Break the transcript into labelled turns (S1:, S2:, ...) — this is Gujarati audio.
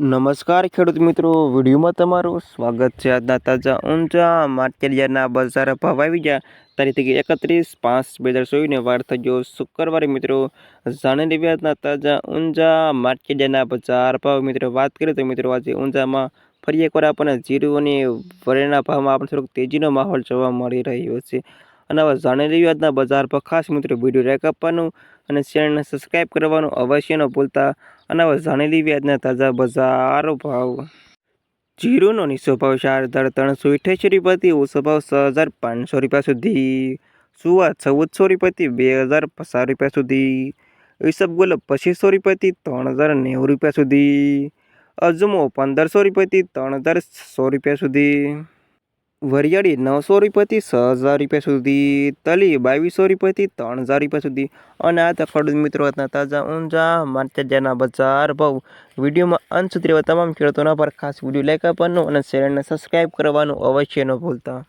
S1: નમસ્કાર ખેડૂત મિત્રો, વિડીયોમાં તમારું સ્વાગત છે. આજના તાજા ઊંચા માર્કેટયાર્ડના બજાર ભાવ આવી ગયા. તારીખ એકત્રીસ પાંચ બે હજાર ચોવીસને વાર થઈ ગયો શુક્રવારે મિત્રો. જાણી લેવી આજના તાજા ઊંચા માર્કેટયાર્ડના બજાર ભાવ. મિત્રો, વાત કરીએ તો મિત્રો, આજે ઊંચામાં ફરી એકવાર આપણને જીરું અને વરેના ભાવમાં આપણે થોડોક તેજીનો માહોલ જોવા મળી રહ્યો છે. અને હવે જાણી લેવી આજના બજાર પર ખાસ મિત્રો, વીડિયો રેક આપવાનું અને ચેનલને સબસ્ક્રાઈબ કરવાનું અવશ્ય ન ભૂલતા. અને હવે જાણેલી વ્યાજના તાજા બજારો ભાવ. જીરુનો નીચો ભાવ ચાર હજાર ત્રણસો અઠ્યાસી રૂપિયાથી ઓછો ભાવ છ હજાર પાંચસો રૂપિયા સુધી. સુવા ચૌદસો રૂપિયાથી બે હજાર પચાસ રૂપિયા સુધી. ઈસબગુલ પચીસો રૂપિયાથી ત્રણ હજાર નેવું રૂપિયા સુધી. અજમો પંદરસો રૂપિયાથી ત્રણ હજાર સો રૂપિયા સુધી. વરિયાળી નવસો રૂપિયાથી છ હજાર રૂપિયા સુધી, તલી બાવીસો રૂપિયાથી ત્રણ હજાર રૂપિયા સુધી. અને આ ખેડૂત મિત્રો હતા તાજા ઊંઝા માર્કેટના બજાર ભાવ વિડીયોમાં અંત સુધી તમામ ખેડૂતોના પર ખાસ વીડિયો લાઈક આપવાનું અને ચેનલને સબસ્ક્રાઈબ કરવાનું અવશ્ય ન ભૂલતા.